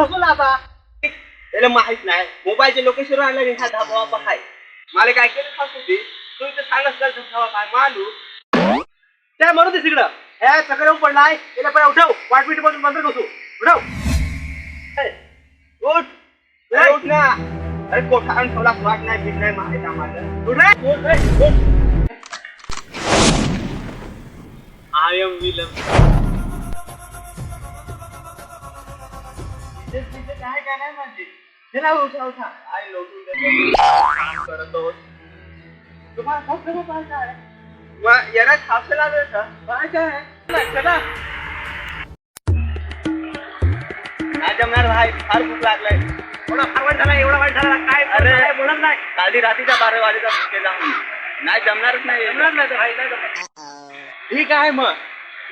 फसवला आता. त्याला माहीत नाही. मोबाईलचे लोकेशन आणलं नाही. हा धाबा बाबा हाय. मला काय केलं खास होती. तू इथं सांगत धाबा काय मालू. त्या म्हणून ते तिकडं. ह्या चक्र पडलाय. त्याला पहिला उठव. वाट पीठ बंद बंद कसू उठव. ए, उठ. ए, उठ ना. अरे कोठा आणून ठेवला? वाट नाही पीठ नाही माहीत आम्हाला. उठ रे उठ रे उठ. आय एम विलम चला उठा उठा करत आहोत तुम्हाला खूप जमा पाहायचं आहे मग याला खावं लागेल का पाहायचं आहे चला, चला नाही जमणार भाई फार भूक लागलाय एवढा फार वाईट झाला एवढा वाईट झाला काय अरे बोलत नाही काली रात्रीच्या बारा वाजेचा नाही जमणारच नाही जमणार नाही भाई नाही जमणार ठीक आहे मग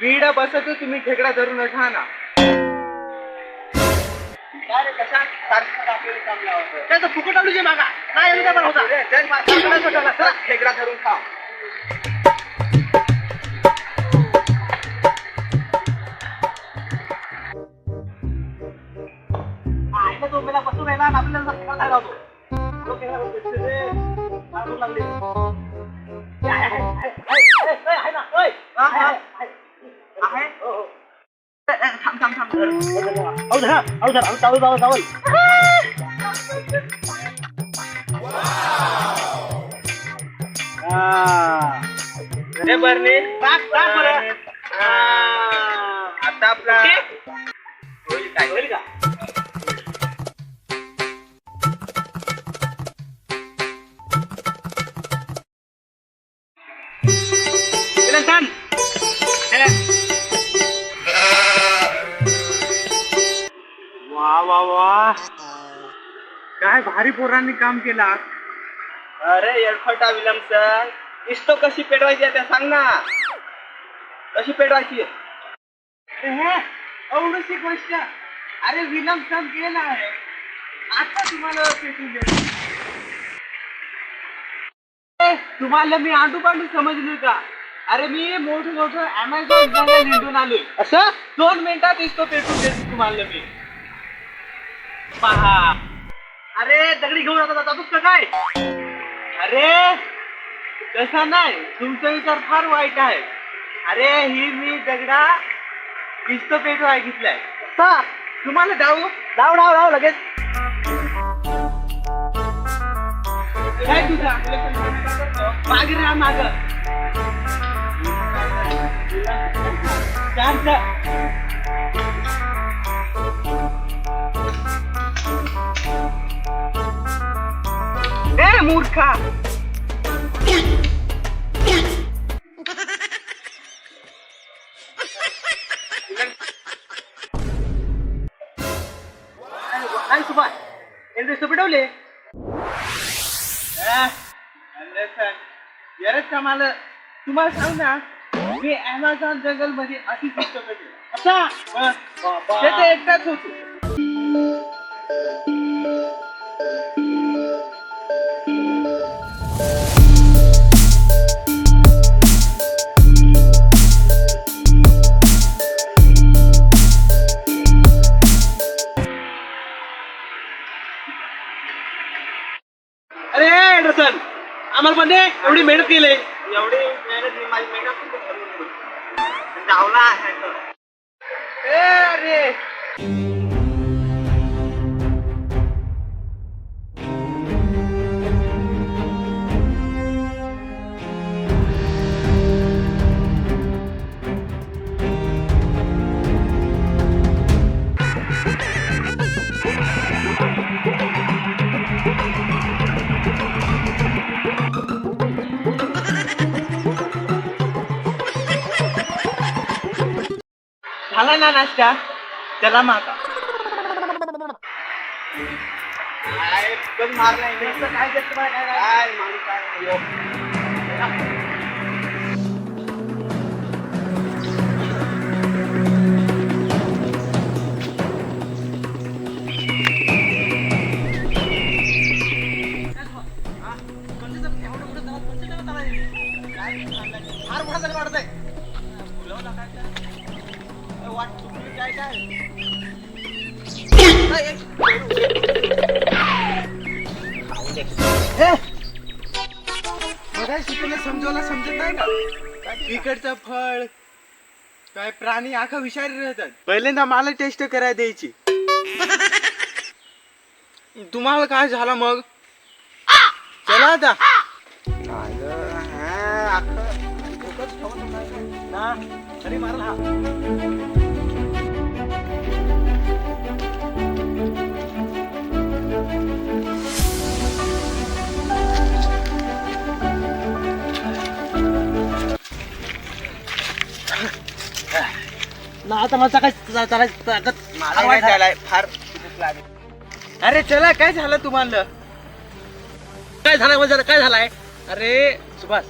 मी इकडं बसतो तुम्ही खेकडा धरून ठा ना त्याचं फुकट आलू जे मागा. काय आलू त्या होता. खेकडा धरून खा तो बसून राहिला आपल्याला खेकडा खायला होतो तो खेकडा लागले. आहे ना, थांब थांब थांब अहो धरा अहो धरा अहो चावल चावल चावल अरे बरणे टाक टाक बरं. आता आपला होईल काय होईल का? काय भारी पोरांनी काम केला अरे एडफटा विलमसन इस्तो कशी पेटवायची आहे सांग ना. कशी पेटवायची एवढीशी गोष्ट. अरे विलमसन गेला आहे. आता तुम्हाला पेटून देतो. ए, तुम्हाला मी आंटू पांडू समजलो का? अरे मी मोठं मोठं अमेझॉन हिंडून आलोय. असं? दोन मिनिटात इस्तो पेटून देतो तुम्हाला मी. पहा. अरे दगडी घेऊन आता जातोस का काय? अरे तसा नाही. तुमचा विचार फार वाईट आहे. अरे ही मी दगडा इस्त पेटू घेतलाय. तुम्हाला जाऊ? लाव लाव लाव लगेच. काय तुझा? मागे राहा माग. शांत इंटरेस्ट पेटवले यरच कामाला तुम्हाला सांग ना मी अमेझॉन जंगलमध्ये अशी असा त्याचे एकटाच होतो. दे एवढी मेहनत केली. एवढी मेहनत मी माझी मेहनत धावला आहे अरे. झाला ना नाश्ता? चला माका काय कधी मारलाय काय? करतो काय माणूस काय फार मोठा तरी वाटत आहे वाट चुकली काय काय समजवला समजत नाही इकडचं फळ काय प्राणी आखा विषारी राहतात. पहिल्यांदा मला टेस्ट करायला द्यायची. तुम्हाला काय झालं मग? चला आता. अरे मारला ना आता मला काय चालायचं ताकद मला झालंय फार अरे चला काय झालं तुम्हाला काय झालंय म्हणजे काय झालाय अरे सुभाष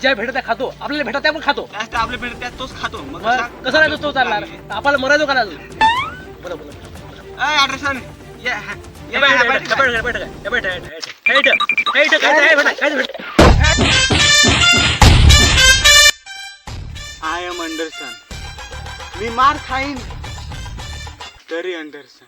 ज्या भेटत त्या खातो आपल्याला भेटत त्या पण खातो आपल्या भेट त्यात तोच खातो मग मग कसं नाही तो चालणार आपल्याला मरायचो का नाही बोला बोला अड्रेसन या हे बघ, हे बघ, हे बघ, हे बघ, हे बघ, हे आय एम अंडरसन मी मार खाईन. तरी अंडरसन